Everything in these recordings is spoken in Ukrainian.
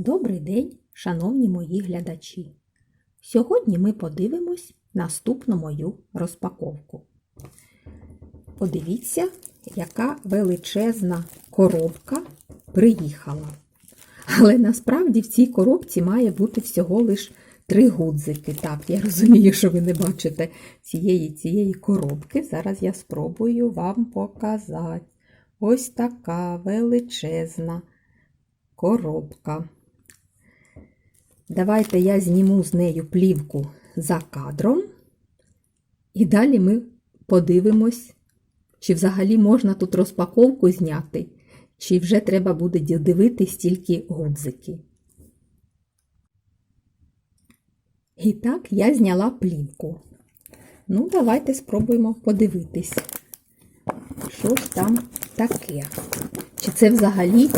Добрий день, шановні мої глядачі! Сьогодні ми подивимось наступну мою розпаковку. Подивіться, яка величезна коробка приїхала. Але насправді в цій коробці має бути всього лиш три гудзики. Так, я розумію, що ви не бачите цієї цієї коробки. Зараз я спробую вам показати. Ось така величезна коробка. Давайте я зніму з нею плівку за кадром. І далі ми подивимось, чи взагалі можна тут розпаковку зняти, чи вже треба буде дивитись тільки гудзики. І так, я зняла плівку. Ну, давайте спробуємо подивитись, що ж там таке. Чи це взагалі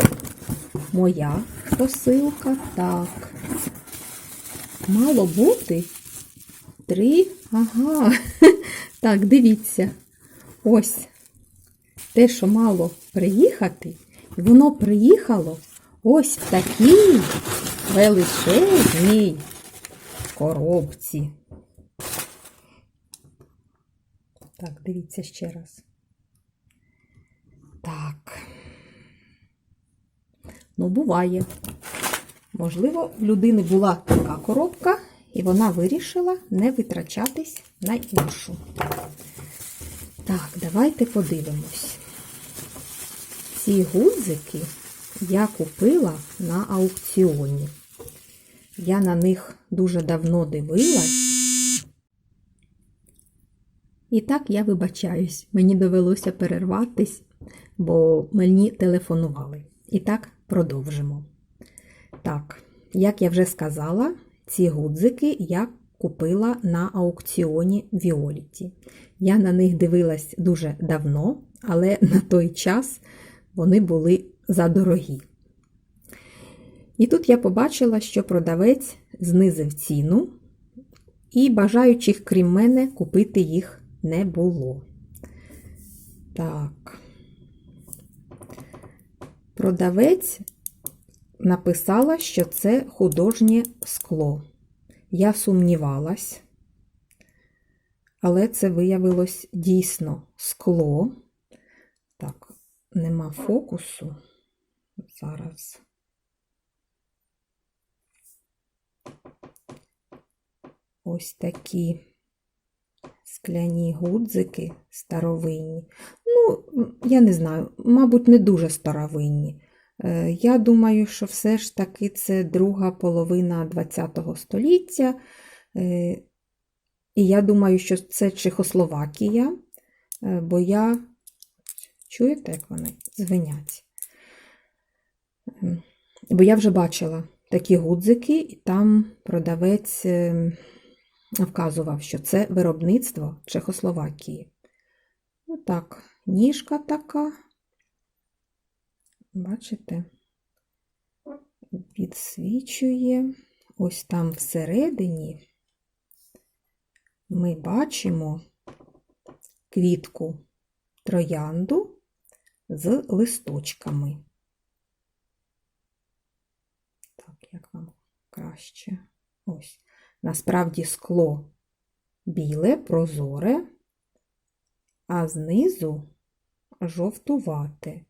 моя посилка? Так. Мало бути три. Ага. Так, дивіться. Ось те, що мало приїхати, воно приїхало ось в такій величезній коробці. Так, дивіться ще раз. Так. Ну, буває. Можливо, в людини була така коробка, і вона вирішила не витрачатись на іншу. Так, давайте подивимось. Ці гудзики я купила на аукціоні. Я на них дуже давно дивилась. І так я вибачаюсь, мені довелося перерватись, бо мені телефонували. І так продовжимо. Так, як я вже сказала, ці гудзики я купила на аукціоні Віоліті. Я на них дивилась дуже давно, але на той час вони були задорогі. І тут я побачила, що продавець знизив ціну, і бажаючих, крім мене, купити їх не було. Так, продавець написала, що це художнє скло. Я сумнівалась, але це виявилось дійсно скло. Так, нема фокусу. Зараз. Ось такі скляні гудзики старовинні. Ну, я не знаю, мабуть, не дуже старовинні. Е, Я думаю, що все ж таки це друга половина ХХ століття. Е, І я думаю, що це Чехословакія, е, бо я. Чуєте, як вони дзвенять? Ем, Бо я вже бачила такі гудзики, і там продавець вказував, що це виробництво Чехословакії. Отак, ніжка така. Бачите, підсвічує. Ось там всередині ми бачимо квітку троянду з листочками. Так, як вам краще? Ось. Насправді скло біле, прозоре, а знизу жовтувате.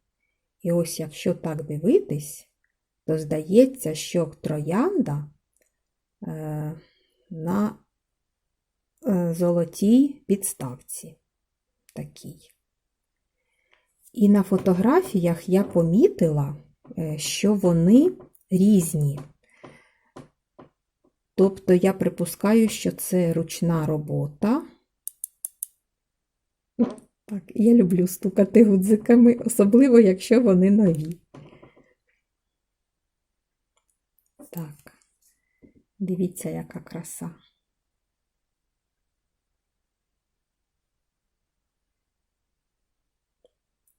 І ось якщо так дивитись, то здається, що троянда е, на е, золотій підставці такій. І на фотографіях я помітила, е, що вони різні. Тобто я припускаю, що це ручна робота. Я люблю стукати гудзиками, особливо, якщо вони нові. Так, дивіться, яка краса.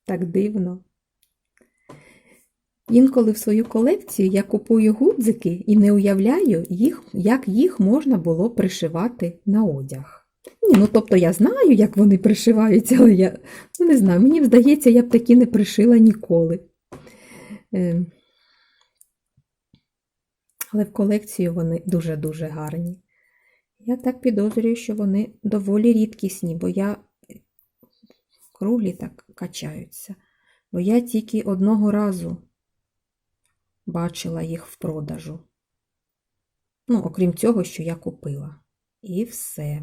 Так дивно. Інколи в свою колекцію я купую гудзики і не уявляю, їх, як їх можна було пришивати на одяг. Ні, ну тобто я знаю, як вони пришиваються, але я ну, не знаю, мені здається, я б такі не пришила ніколи. Е, Але в колекцію вони дуже-дуже гарні. Я так підозрюю, що вони доволі рідкісні, бо я круглі так качаються. Бо я тільки одного разу бачила їх в продажу. Ну, окрім цього, що я купила. І все.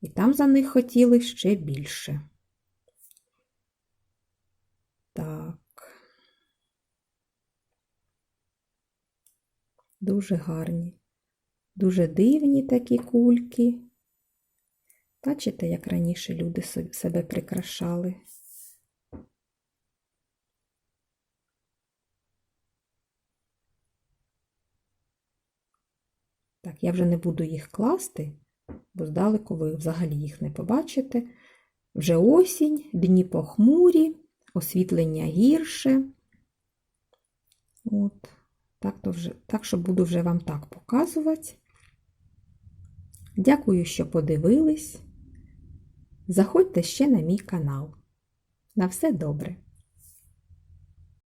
І там за них хотіли ще більше. Так. Дуже гарні. Дуже дивні такі кульки. Бачите, як раніше люди себе прикрашали. Так, я вже не буду їх класти, бо здалеку ви взагалі їх не побачите. Вже осінь, дні похмурі, освітлення гірше. От, так, то вже, так що буду вже вам так показувати. Дякую, що подивились. Заходьте ще на мій канал. На все добре!